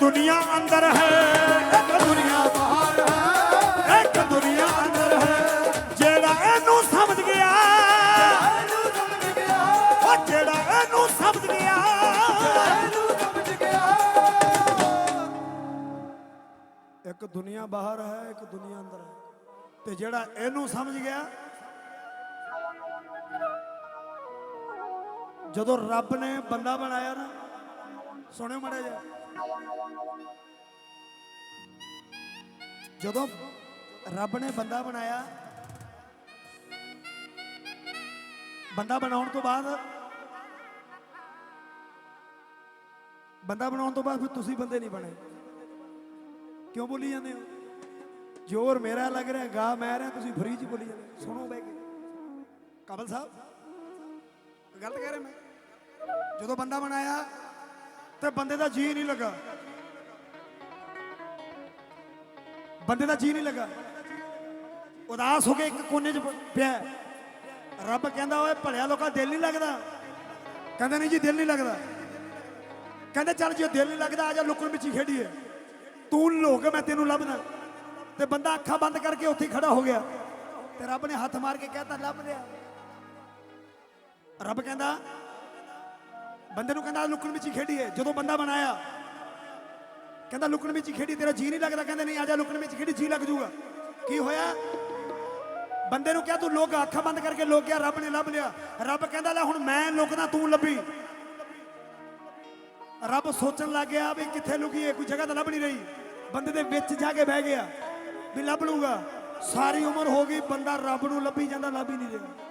ਦੁਨੀਆ ਅੰਦਰ ਹੈ। ਇੱਕ ਦੁਨੀਆ ਬਾਹਰ ਹੈ। ਇੱਕ ਦੁਨੀਆ ਅੰਦਰ ਹੈ। ਜਿਹੜਾ ਇਹਨੂੰ ਸਮਝ ਗਿਆ। ਇਹਨੂੰ ਸਮਝ ਗਿਆ ਉਹ ਜਿਹੜਾ ਇਹਨੂੰ ਸਮਝ ਗਿਆ ਇਹਨੂੰ ਸਮਝ ਗਿਆ। ਇੱਕ ਦੁਨੀਆ ਬਾਹਰ ਹੈ, ਇੱਕ ਦੁਨੀਆ ਅੰਦਰ ਹੈ। ਤੇ ਜਿਹੜਾ ਇਹਨੂੰ ਸਮਝ ਗਿਆ, ਜਦੋਂ ਰੱਬ ਨੇ ਬੰਦਾ ਬਣਾਇਆ ਨਾ ਸੁਣਿਓ ਮੜਾ ਜਾ ਜਦੋਂ ਰੱਬ ਨੇ ਬੰਦਾ ਬਣਾਇਆ, ਬੰਦਾ ਬਣਾਉਣ ਤੋਂ ਬਾਅਦ, ਬੰਦਾ ਬਣਾਉਣ ਤੋਂ ਬਾਅਦ ਫਿਰ ਤੁਸੀਂ ਬੰਦੇ ਨਹੀਂ ਬਣੇ। ਕਿਉਂ ਬੋਲੀ ਜਾਂਦੇ ਹੋ? ਜੋਰ ਮੇਰਾ ਲੱਗ ਰਿਹਾ ਗਾ ਮੈਂ ਰਿਹਾ, ਤੁਸੀਂ ਫਰੀ ਚ ਬੋਲੀ ਜਾਂਦੇ ਹੋ। ਸੁਣੋ ਬੈ ਕੇ। ਕਬਲ ਸਾਹਿਬ ਗਲਤ ਕਹਿ ਰਿਹਾ ਮੈਂ। ਜਦੋਂ ਬੰਦਾ ਬਣਾਇਆ ਤੇ ਬੰਦੇ ਦਾ ਜੀ ਨਹੀਂ ਲੱਗਾ। ਬੰਦੇ ਦਾ ਜੀ ਨਹੀਂ ਲੱਗਾ। ਉਦਾਸ ਹੋ ਕੇ ਇੱਕ ਕੋਨੇ 'ਚ ਪਿਆ। ਰੱਬ ਕਹਿੰਦਾ, ਓਏ, ਭਲਿਆ ਲੋਕਾਂ, ਦਿਲ ਨਹੀਂ ਲੱਗਦਾ। ਕਹਿੰਦਾ, ਨਹੀਂ ਜੀ, ਦਿਲ ਨਹੀਂ ਲੱਗਦਾ। ਕਹਿੰਦਾ, ਚੱਲ ਜੇ ਦਿਲ ਨਹੀਂ ਲੱਗਦਾ, ਆ ਜਾ ਲੁਕਣ ਵਿੱਚ ਹੀ ਖੇਡੀਏ। ਤੂੰ ਲੋਕ ਮੈਂ ਤੈਨੂੰ ਲੱਭਦਾ। ਤੇ ਬੰਦਾ ਅੱਖਾਂ ਬੰਦ ਕਰਕੇ ਉੱਥੇ ਖੜਾ ਹੋ ਗਿਆ। ਤੇ ਰੱਬ ਨੇ ਹੱਥ ਮਾਰ ਕੇ ਕਹਿਤਾ, ਲੱਭ ਲਿਆ। ਰੱਬ ਕਹਿੰਦਾ ਬੰਦੇ ਨੂੰ ਕਹਿੰਦਾ ਲੁਕਣ ਵਿੱਚ ਹੀ ਖੇਡੀਏ ਜਦੋਂ ਬੰਦਾ ਬਣਾਇਆ, ਕਹਿੰਦਾ ਲੁਕਣ ਵਿੱਚ ਹੀ ਖੇਡੀ, ਤੇਰਾ ਜੀ ਨਹੀਂ ਲੱਗਦਾ। ਕਹਿੰਦੇ ਨਹੀਂ, ਆ ਜਾ ਲੁਕਣ ਵਿੱਚ ਖੇਡੀ, ਜੀ ਲੱਗ ਜੂਗਾ। ਕੀ ਹੋਇਆ? ਬੰਦੇ ਨੂੰ ਕਿਹਾ, ਤੂੰ ਲੋਕ ਅੱਖਾਂ ਬੰਦ ਕਰਕੇ ਲੋਕ ਰੱਬ ਨੇ ਲੱਭ ਲਿਆ। ਰੱਬ ਕਹਿੰਦਾ, ਲੈ ਹੁਣ ਮੈਂ ਲੁਕਦਾ ਤੂੰ ਲੱਭੀ। ਰੱਬ ਸੋਚਣ ਲੱਗ ਗਿਆ ਵੀ ਕਿੱਥੇ ਲੁਕੀਏ ਕੋਈ ਜਗ੍ਹਾ ਤਾਂ ਲੱਭ ਨਹੀਂ ਰਹੀ। ਬੰਦੇ ਦੇ ਵਿੱਚ ਜਾ ਕੇ ਬਹਿ ਗਿਆ ਵੀ ਲੱਭ ਲੂਗਾ ਸਾਰੀ ਉਮਰ ਹੋ ਗਈ, ਬੰਦਾ ਰੱਬ ਨੂੰ ਲੱਭੀ ਜਾਂਦਾ, ਲੱਭ ਹੀ ਨਹੀਂ ਰਿਹਾ।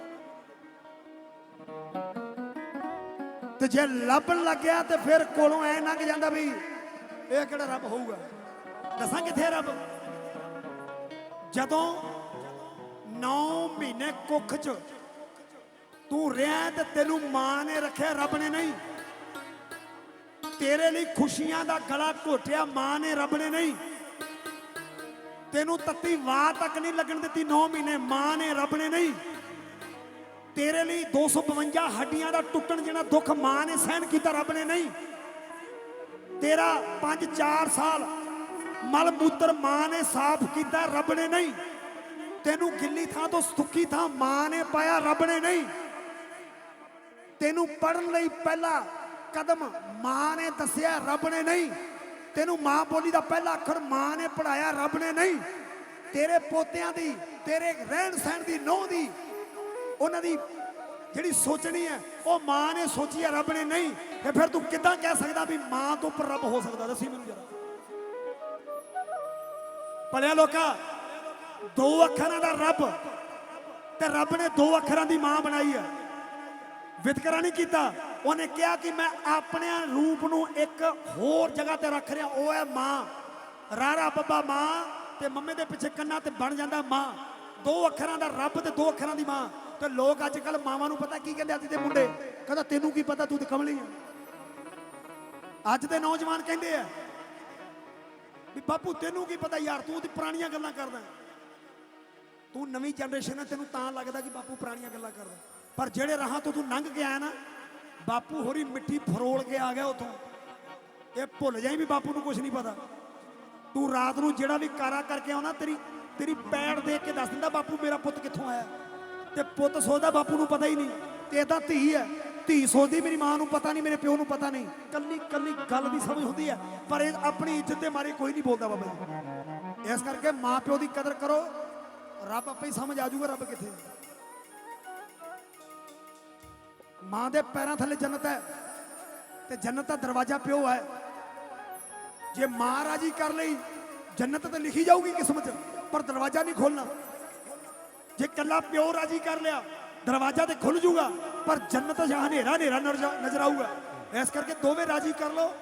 ਤੇ ਜੇ ਲੱਭਣ ਲੱਗਿਆ ਤੇ ਫਿਰ ਕੋਲੋਂ ਐ ਲੰਘ ਜਾਂਦਾ ਵੀ ਇਹ ਕਿਹੜਾ ਰੱਬ ਹੋਊਗਾ? ਦੱਸਾਂ ਕਿੱਥੇ ਰੱਬ? ਜਦੋਂ 9 ਮਹੀਨੇ ਕੁੱਖ 'ਚ ਤੂੰ ਰਿਹਾ ਤੇ ਤੈਨੂੰ ਮਾਂ ਨੇ ਰੱਖਿਆ, ਰੱਬ ਨੇ ਨਹੀਂ। ਤੇਰੇ ਲਈ ਖੁਸ਼ੀਆਂ ਦਾ ਗਲਾ ਘੋਟਿਆ, ਮਾਂ ਨੇ, ਰੱਬ ਨੇ ਨਹੀਂ। ਤੈਨੂੰ ਤੱਤੀ ਵਾਹ ਤੱਕ ਨਹੀਂ ਲੱਗਣ ਦਿੱਤੀ 9 ਮਹੀਨੇ ਮਾਂ ਨੇ, ਰੱਬ ਨੇ ਨਹੀਂ। ਤੇਰੇ ਲਈ 252 ਹੱਡੀਆਂ ਦਾ ਟੁੱਟਣ ਜਿਹੜਾ ਦੁੱਖ ਮਾਂ ਨੇ ਸਹਿਣ ਕੀਤਾ, ਰੱਬ ਨੇ ਨਹੀਂ। ਤੇਰਾ 5-4 ਸਾਲ ਮਲ ਮੂਤਰ ਮਾਂ ਨੇ ਸਾਫ਼ ਕੀਤਾ, ਰੱਬ ਨੇ ਨਹੀਂ। ਤੈਨੂੰ ਗਿੱਲੀ ਥਾਂ ਤੋਂ ਸੁੱਕੀ ਥਾਂ ਮਾਂ ਨੇ ਪਾਇਆ, ਰੱਬ ਨੇ ਨਹੀਂ। ਤੈਨੂੰ ਪੜਨ ਲਈ ਪਹਿਲਾ ਕਦਮ ਮਾਂ ਨੇ ਦੱਸਿਆ, ਰੱਬ ਨੇ ਨਹੀਂ। ਤੈਨੂੰ ਮਾਂ ਬੋਲੀ ਦਾ ਪਹਿਲਾ ਅੱਖਰ ਮਾਂ ਨੇ ਪੜਾਇਆ ਰੱਬ ਨੇ ਨਹੀਂ। ਤੇਰੇ ਪੋਤਿਆਂ ਦੀ, ਤੇਰੇ ਰਹਿਣ ਸਹਿਣ ਦੀ, ਨੋਹ ਦੀ ਉਹਨਾਂ ਦੀ ਜਿਹੜੀ ਸੋਚਣੀ ਹੈ, ਉਹ ਮਾਂ ਨੇ ਸੋਚੀ ਹੈ ਰੱਬ ਨੇ ਨਹੀਂ। ਤੇ ਫਿਰ ਤੂੰ ਕਿੱਦਾਂ ਕਹਿ ਸਕਦਾ ਵੀ ਮਾਂ ਤੋਂ ਉੱਪਰ ਰੱਬ ਹੋ ਸਕਦਾ? ਦੱਸੀ ਮੈਨੂੰ ਜਰਾ। ਭਲਿਆ ਲੋਕਾਂ, ਦੋ ਅੱਖਰਾਂ ਦਾ ਰੱਬ ਤੇ ਰੱਬ ਨੇ ਦੋ ਅੱਖਰਾਂ ਦੀ ਮਾਂ ਬਣਾਈ ਹੈ। ਵਿਤਕਰਾ ਨਹੀਂ ਕੀਤਾ। ਉਹਨੇ ਕਿਹਾ ਕਿ ਮੈਂ ਆਪਣੇ ਰੂਪ ਨੂੰ ਇੱਕ ਹੋਰ ਜਗ੍ਹਾ ਤੇ ਰੱਖ ਰਿਹਾ। ਉਹ ਹੈ ਮਾਂ। ਰਾਰਾ ਬੱਬਾ ਮਾਂ ਤੇ ਮੰਮੇ ਦੇ ਪਿੱਛੇ ਕੰਨਾਂ ਤੇ ਬਣ ਜਾਂਦਾ ਮਾਂ। ਦੋ ਅੱਖਰਾਂ ਦਾ ਰੱਬ ਤੇ ਦੋ ਅੱਖਰਾਂ ਦੀ ਮਾਂ। ਤੇ ਲੋਕ ਅੱਜ ਕੱਲ ਮਾਵਾਂ ਨੂੰ ਪਤਾ ਕੀ ਕਹਿੰਦੇ ਅੱਜ ਦੇ ਮੁੰਡੇ? ਕਹਿੰਦਾ, ਤੈਨੂੰ ਕੀ ਪਤਾ, ਤੂੰ ਤੇ ਕਮਲੀ ਆ? ਅੱਜ ਦੇ ਨੌਜਵਾਨ ਕਹਿੰਦੇ ਆ ਵੀ, ਬਾਪੂ, ਤੈਨੂੰ ਕੀ ਪਤਾ ਯਾਰ, ਤੂੰ ਤੇ ਪੁਰਾਣੀਆਂ ਗੱਲਾਂ ਕਰਦਾ ਤੂੰ ਨਵੀਂ ਜਨਰੇਸ਼ਨ ਹੈ ਤੈਨੂੰ ਤਾਂ ਲੱਗਦਾ ਕਿ ਬਾਪੂ ਪੁਰਾਣੀਆਂ ਗੱਲਾਂ ਕਰਦਾ ਪਰ ਜਿਹੜੇ ਰਾਹਾਂ ਤੋਂ ਤੂੰ ਲੰਘ ਕੇ ਆਇਆ ਨਾ, ਬਾਪੂ ਹੋਰੀ ਮਿੱਟੀ ਫਰੋਲ ਕੇ ਆ ਗਿਆ ਉਥੋਂ। ਇਹ ਭੁੱਲ ਜਾਈ ਵੀ ਬਾਪੂ ਨੂੰ ਕੁਝ ਨਹੀਂ ਪਤਾ। ਤੂੰ ਰਾਤ ਨੂੰ ਜਿਹੜਾ ਵੀ ਕਾਰਾ ਕਰਕੇ ਆਉਣਾ, ਤੇਰੀ ਤੇਰੀ ਪੈੜ ਦੇਖ ਕੇ ਦੱਸ ਦਿੰਦਾ, ਬਾਪੂ, ਮੇਰਾ ਪੁੱਤ ਕਿੱਥੋਂ ਆਇਆ? ਤੇ ਪੁੱਤ ਸੋਚਦਾ ਬਾਪੂ ਨੂੰ ਪਤਾ ਹੀ ਨਹੀਂ। ਤੇ ਇਹਦਾ ਧੀ ਹੈ। ਧੀ ਸੋਚਦੀ, ਮੇਰੀ ਮਾਂ ਨੂੰ ਪਤਾ ਨਹੀਂ, ਮੇਰੇ ਪਿਓ ਨੂੰ ਪਤਾ ਨਹੀਂ। ਕੱਲੀ ਕੱਲੀ ਗੱਲ ਦੀ ਸਮਝ ਹੁੰਦੀ ਹੈ। ਪਰ ਇਹ ਆਪਣੀ ਇੱਜ਼ਤ ਦੇ ਮਾਰੇ ਕੋਈ ਨਹੀਂ ਬੋਲਦਾ ਬਾਬਾ ਇਸ ਕਰਕੇ ਮਾਂ ਪਿਓ ਦੀ ਕਦਰ ਕਰੋ। ਰੱਬ ਆਪੇ ਹੀ ਸਮਝ ਆ ਜਾਊਗਾ ਰੱਬ ਕਿੱਥੇ। ਮਾਂ ਦੇ ਪੈਰਾਂ ਥੱਲੇ ਜੰਨਤ ਹੈ। ਤੇ ਜੰਨਤ ਦਾ ਦਰਵਾਜ਼ਾ ਪਿਓ ਹੈ। ਜੇ ਮਾਂ ਰਾਜੀ ਕਰ ਲਈ, ਜੰਨਤ ਤਾਂ ਲਿਖੀ ਜਾਊਗੀ ਕਿਸਮਤ ਪਰ ਦਰਵਾਜ਼ਾ ਨਹੀਂ ਖੋਲਣਾ। ਜੇ ਕੱਲਾ ਪਿਓ ਰਾਜੀ ਕਰ ਲਿਆ, ਦਰਵਾਜ਼ਾ ਤੇ ਖੁੱਲ ਜੂਗਾ, ਪਰ ਜੰਨਤ ਜਾਂ ਹਨੇਰਾ ਹਨੇਰਾ ਨਜ਼ਰ ਆਊਗਾ। ਇਸ ਕਰਕੇ ਦੋਵੇਂ ਰਾਜੀ ਕਰ ਲਓ,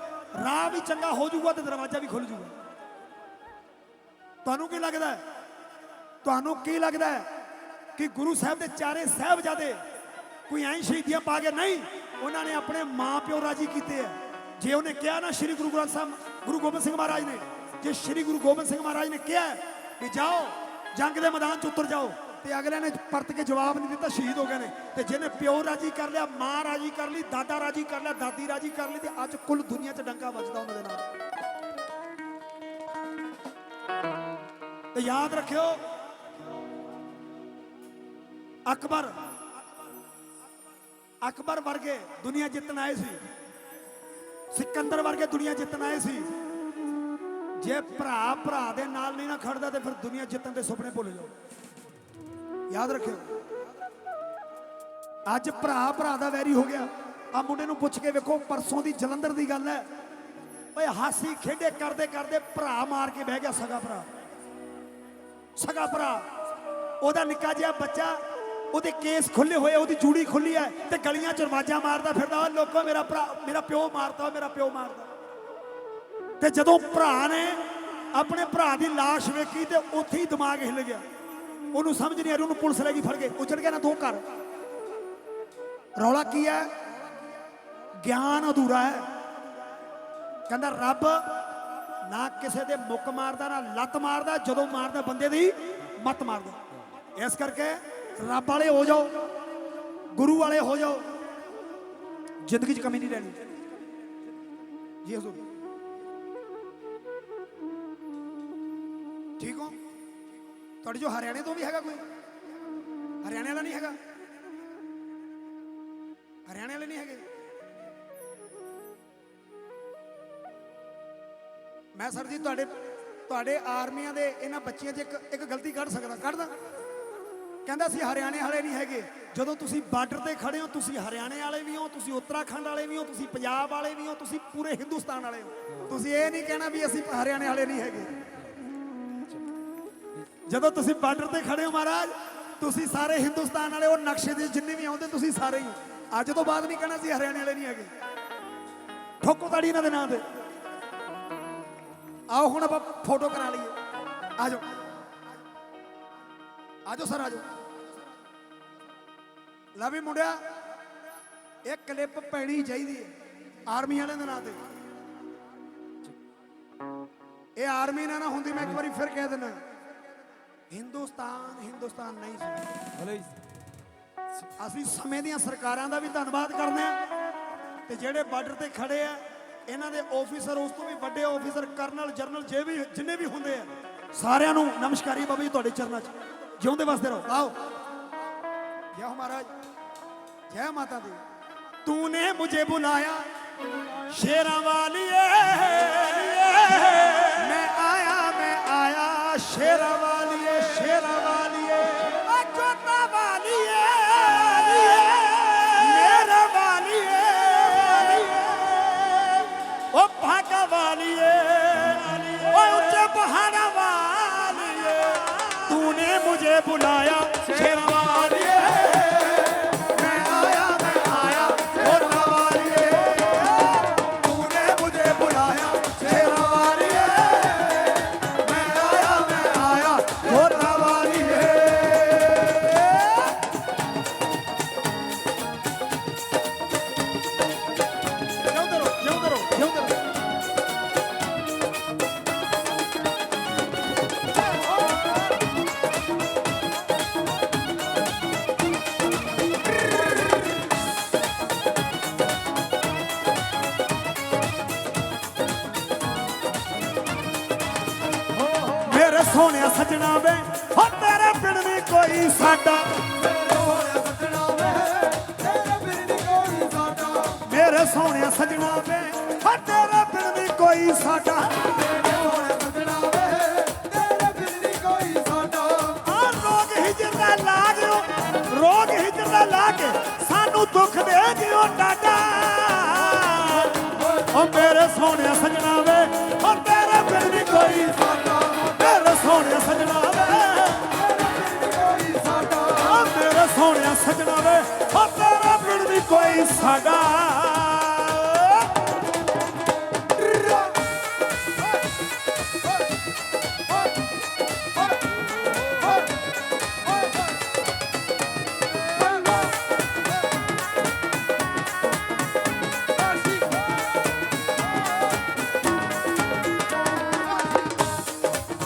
ਰਾਹ ਵੀ ਚੰਗਾ ਹੋ ਜਾਊਗਾ ਤੇ ਦਰਵਾਜ਼ਾ ਵੀ ਖੁੱਲ ਜਾਊਗਾ ਤੁਹਾਨੂੰ ਕੀ ਲੱਗਦਾ ਹੈ? ਤੁਹਾਨੂੰ ਕੀ ਲੱਗਦਾ ਹੈ ਕਿ ਗੁਰੂ ਸਾਹਿਬ ਦੇ ਚਾਰੇ ਸਾਹਿਬਜ਼ਾਦੇ ਕੋਈ ਐਂ ਸ਼ਹੀਦੀਆਂ ਪਾ ਕੇ ਨਹੀਂ, ਉਹਨਾਂ ਨੇ ਆਪਣੇ ਮਾਂ ਪਿਓ ਰਾਜੀ ਕੀਤੇ ਆ ਜੇ ਉਹਨੇ ਕਿਹਾ ਨਾ ਸ੍ਰੀ ਗੁਰੂ ਗ੍ਰੰਥ ਸਾਹਿਬ, ਗੁਰੂ ਗੋਬਿੰਦ ਸਿੰਘ ਮਹਾਰਾਜ ਨੇ, ਜੇ ਸ੍ਰੀ ਗੁਰੂ ਗੋਬਿੰਦ ਸਿੰਘ ਮਹਾਰਾਜ ਨੇ ਕਿਹਾ ਕਿ ਜਾਓ, ਜੰਗ ਦੇ ਮੈਦਾਨ 'ਚ ਉਤਰ ਜਾਓ ਤੇ ਅਗਲੇ ਨੇ ਪਰਤ ਕੇ ਜਵਾਬ ਨਹੀਂ ਦਿੱਤਾ, ਸ਼ਹੀਦ ਹੋ ਗਏ ਨੇ। ਤੇ ਜਿਹਨੇ ਪਿਓ ਰਾਜੀ ਕਰ ਲਿਆ, ਮਾਂ ਰਾਜੀ ਕਰ ਲਈ, ਦਾਦਾ ਰਾਜੀ ਕਰ ਲਿਆ, ਦਾਦੀ ਰਾਜੀ ਕਰ ਲਈ, ਤੇ ਅੱਜ ਕੁੱਲ ਦੁਨੀਆ 'ਚ ਡੰਗਾ ਵੱਜਦਾ ਉਹਨਾਂ ਦੇ ਨਾਲ। ਤੇ ਯਾਦ ਰੱਖਿਓ, ਅਕਬਰ ਅਕਬਰ ਵਰਗੇ ਦੁਨੀਆ ਜਿੱਤਣ ਆਏ ਸੀ। ਸਿਕੰਦਰ ਵਰਗੇ ਦੁਨੀਆ ਜਿੱਤਣ ਆਏ ਸੀ। ਜੇ ਭਰਾ ਭਰਾ ਦੇ ਨਾਲ ਨਹੀਂ ਨਾ ਖੜਦਾ, ਤੇ ਫਿਰ ਦੁਨੀਆ ਜਿੱਤਣ ਦੇ ਸੁਪਨੇ ਭੁੱਲ ਜਾਓ। ਯਾਦ ਰੱਖਿਓ। ਅੱਜ ਭਰਾ ਭਰਾ ਦਾ ਵੈਰੀ ਹੋ ਗਿਆ। ਆ ਮੁੰਡੇ ਨੂੰ ਪੁੱਛ ਕੇ ਵੇਖੋ, ਪਰਸੋਂ ਦੀ ਜਲੰਧਰ ਦੀ ਗੱਲ ਹੈ। ਓਏ ਹਾਸੀ ਖੇਡੇ ਕਰਦੇ ਕਰਦੇ ਭਰਾ ਮਾਰ ਕੇ ਬਹਿ ਗਿਆ ਸਗਾ ਭਰਾ। ਸਗਾ ਭਰਾ। ਉਹਦਾ ਨਿੱਕਾ ਜਿਹਾ ਬੱਚਾ, ਉਹਦੇ ਕੇਸ ਖੁੱਲੇ ਹੋਏ ਉਹਦੀ ਜੂੜੀ ਖੁੱਲੀ ਹੈ ਤੇ ਗਲੀਆਂ ਚ ਰਵਾਜਾਂ ਮਾਰਦਾ ਫਿਰਦਾ ਓ ਲੋਕੋ, ਮੇਰਾ ਭਰਾ, ਮੇਰਾ ਪਿਓ ਮਾਰਦਾ, ਮੇਰਾ ਪਿਓ ਮਾਰਦਾ। ਤੇ ਜਦੋਂ ਭਰਾ ਨੇ ਆਪਣੇ ਭਰਾ ਦੀ ਲਾਸ਼ ਵੇਖੀ ਤੇ ਉੱਥੇ ਹੀ ਦਿਮਾਗ ਹਿੱਲ ਗਿਆ। ਉਹਨੂੰ ਸਮਝ ਨਹੀਂ ਆ ਰਹੀ, ਉਹਨੂੰ ਪੁਲਿਸ ਲੈ ਗਈ ਫੜ ਕੇ। ਉੱਜੜ ਗਿਆ ਨਾ ਤੂੰ ਘਰ। ਰੌਲਾ ਕੀ ਹੈ? ਗਿਆਨ ਅਧੂਰਾ ਹੈ। ਕਹਿੰਦਾ, ਰੱਬ ਨਾ ਕਿਸੇ ਦੇ ਮੁੱਕ ਮਾਰਦਾ, ਨਾ ਲੱਤ ਮਾਰਦਾ, ਜਦੋਂ ਮਾਰਦਾ ਬੰਦੇ ਦੀ ਮੱਤ ਮਾਰਦਾ। ਇਸ ਕਰਕੇ ਰੱਬ ਵਾਲੇ ਹੋ ਜਾਓ, ਗੁਰੂ ਵਾਲੇ ਹੋ ਜਾਓ। ਜ਼ਿੰਦਗੀ 'ਚ ਕਮੀ ਨਹੀਂ ਰਹਿਣੀ। ਜੀ ਹਜ਼ੂਰ। ਠੀਕ ਹੋ? ਤੁਹਾਡੇ ਜੋ ਹਰਿਆਣੇ ਤੋਂ ਵੀ ਹੈਗਾ ਕੋਈ? ਹਰਿਆਣੇ ਵਾਲਾ ਨਹੀਂ ਹੈਗਾ? ਹਰਿਆਣੇ ਵਾਲੇ ਨਹੀਂ ਹੈਗੇ? ਮੈਂ ਸਰ ਜੀ, ਤੁਹਾਡੇ ਤੁਹਾਡੇ ਆਰਮੀਆਂ ਦੇ ਇਹਨਾਂ ਬੱਚਿਆਂ 'ਚ ਇੱਕ ਇੱਕ ਗਲਤੀ ਕੱਢ ਸਕਦਾ, ਕੱਢਦਾ। ਕਹਿੰਦਾ ਸੀ, ਹਰਿਆਣੇ ਵਾਲੇ ਨਹੀਂ ਹੈਗੇ। ਜਦੋਂ ਤੁਸੀਂ ਬਾਰਡਰ ਤੇ ਖੜੇ ਹੋ, ਤੁਸੀਂ ਹਰਿਆਣੇ ਵਾਲੇ ਵੀ ਹੋ, ਤੁਸੀਂ ਉੱਤਰਾਖੰਡ ਵਾਲੇ ਵੀ ਹੋ, ਤੁਸੀਂ ਪੰਜਾਬ ਵਾਲੇ ਵੀ ਹੋ, ਤੁਸੀਂ ਪੂਰੇ ਹਿੰਦੁਸਤਾਨ ਵਾਲੇ ਹੋ। ਤੁਸੀਂ ਇਹ ਨਹੀਂ ਕਹਿਣਾ ਵੀ ਅਸੀਂ ਹਰਿਆਣੇ ਵਾਲੇ ਨਹੀਂ ਹੈਗੇ। ਜਦੋਂ ਤੁਸੀਂ ਬਾਰਡਰ ਤੇ ਖੜੇ ਹੋ ਮਹਾਰਾਜ, ਤੁਸੀਂ ਸਾਰੇ ਹਿੰਦੁਸਤਾਨ ਵਾਲੇ, ਉਹ ਨਕਸ਼ੇ ਦੇ ਜਿੰਨੇ ਵੀ ਆਉਂਦੇ, ਤੁਸੀਂ ਸਾਰੇ ਹੀ। ਹੋ। ਅੱਜ ਤੋਂ ਬਾਅਦ ਨਹੀਂ ਕਹਿਣਾ ਸੀ ਹਰਿਆਣੇ ਵਾਲੇ ਨਹੀਂ ਹੈਗੇ। ਠੋਕੋ ਤਾੜੀ ਇਹਨਾਂ ਦੇ ਨਾਂ ਤੇ। ਆਓ ਹੁਣ ਆਪਾਂ ਫੋਟੋ ਕਰਾ ਲਈਏ। ਆ ਜਾਓ। ਆ ਜਾਓ ਸਰ, ਆ ਜਾਓ। ਲੈ ਵੀ ਮੁੰਡਿਆ, ਇਹ ਕਲਿੱਪ ਪੈਣੀ ਚਾਹੀਦੀ ਹੈ, ਆਰਮੀ ਵਾਲਿਆਂ ਦੇ ਨਾਂ ਤੇ। ਇਹ ਆਰਮੀ ਨਾਲ ਨਾ ਹੁੰਦੀ, ਮੈਂ ਇੱਕ ਵਾਰੀ ਫਿਰ ਕਹਿ ਦਿੰਦਾ। ਹਿੰਦੁਸਤਾਨ ਹਿੰਦੁਸਤਾਨ ਨਹੀਂ ਸੀ ਅਸੀਂ ਸਮੇਂ ਦੀਆਂ ਸਰਕਾਰਾਂ ਦਾ ਵੀ ਧੰਨਵਾਦ ਕਰਦੇ ਹਾਂ ਤੇ ਜਿਹੜੇ ਬਾਰਡਰ ਤੇ ਖੜੇ ਆ ਇਹਨਾਂ ਦੇ ਆਫੀਸਰ ਉਸ ਤੋਂ ਵੀ ਵੱਡੇ ਆਫੀਸਰ ਕਰਨਲ ਜਰਨਲ ਜੇ ਵੀ ਜਿੰਨੇ ਵੀ ਹੁੰਦੇ ਆ ਸਾਰਿਆਂ ਨੂੰ ਨਮਸਕਾਰੀ ਬਾਬਾ ਜੀ ਤੁਹਾਡੇ ਚਰਨਾਂ 'ਚ। ਜਿਉਂਦੇ ਵਸਦੇ ਰਹੋ। ਆਓ। ਜੈ ਮਹਾਰਾਜ। ਜੈ ਮਾਤਾ ਦੀ। ਤੂਨੇ ਮੁਝੇ ਬੁਲਾਇਆ ਸ਼ੇਰਾਂ ਵਾਲੀਏ। ਤੂਨੇ ਮੁਝੇ ਸੋਹਣਿਆ ਸਜਣਾ ਵੇ। ਹੋ ਤੇਰੇ ਬਿਨ ਵੀ ਕੋਈ ਸਾਡਾ। ਮੇਰੇ ਸੋਹਣਿਆ ਸਜਣਾ ਵੇ। ਹੋ ਤੇਰੇ ਬਿਨ ਵੀ ਕੋਈ ਸਾਡਾ। ਆ ਰੋਗ ਹਿਜਰ ਦਾ ਲਾਜ ਰੋਗ ਹਿਜਰ ਦਾ ਲਾਜ। ਸਾਨੂੰ ਦੁੱਖ ਦੇ ਦਿਓ ਡਾਡਾ। ਓ ਮੇਰੇ ਸੋਹਣਿਆ ਸਜਣਾ ਵੇ। ਸਜਣਾ ਵੇ ਓ ਤੇਰੇ ਵੀ ਕੋਈ ਸਾਡਾ।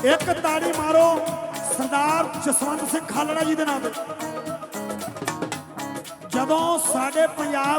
ਇੱਕ ਤਾੜੀ ਮਾਰੋ, ਸਰਦਾਰ ਜਸਵੰਤ ਸਿੰਘ ਖਾਲੜਾ ਜੀ ਦੇ ਨਾਮ ਤੇ। ਜਦੋਂ ਸਾਡੇ ਪੰਜਾਬ